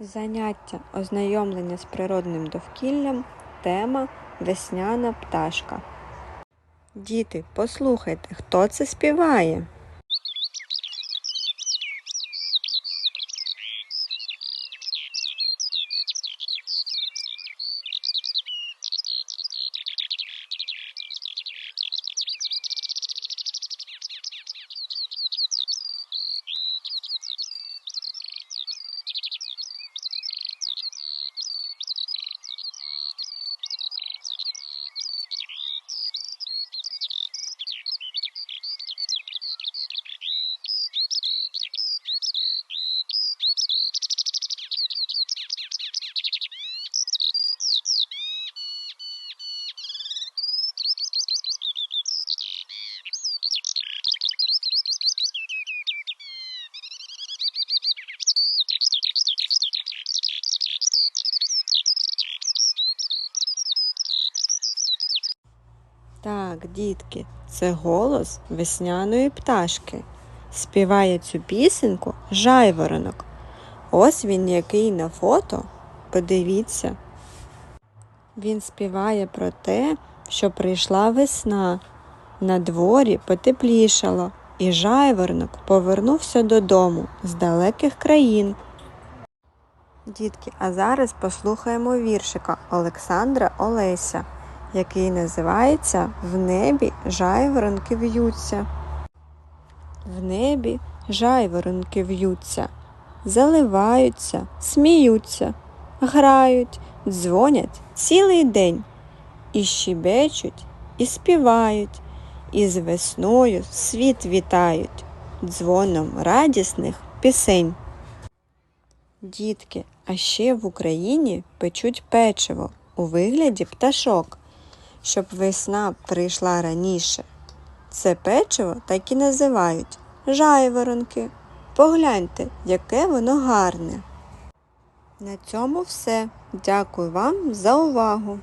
Заняття ознайомлення з природним довкіллям. Тема Весняна пташка. Діти, послухайте, хто це співає? Так, дітки, це голос весняної пташки. Співає цю пісеньку жайворонок. Ось він який на фото. Подивіться. Він співає про те, що прийшла весна. На дворі потеплішало, і жайворонок повернувся додому з далеких країн. Дітки, а зараз послухаємо віршика Олександра Олеся, який називається В небі жайворонки в'ються. В небі жайворонки в'ються, заливаються, сміються, грають, дзвонять цілий день, і щебечуть, і співають, і з весною світ вітають дзвоном радісних пісень. Дітки, а ще в Україні печуть печиво у вигляді пташок, щоб весна прийшла раніше. Це печиво так і називають жайворонки. Погляньте, яке воно гарне. На цьому все. Дякую вам за увагу!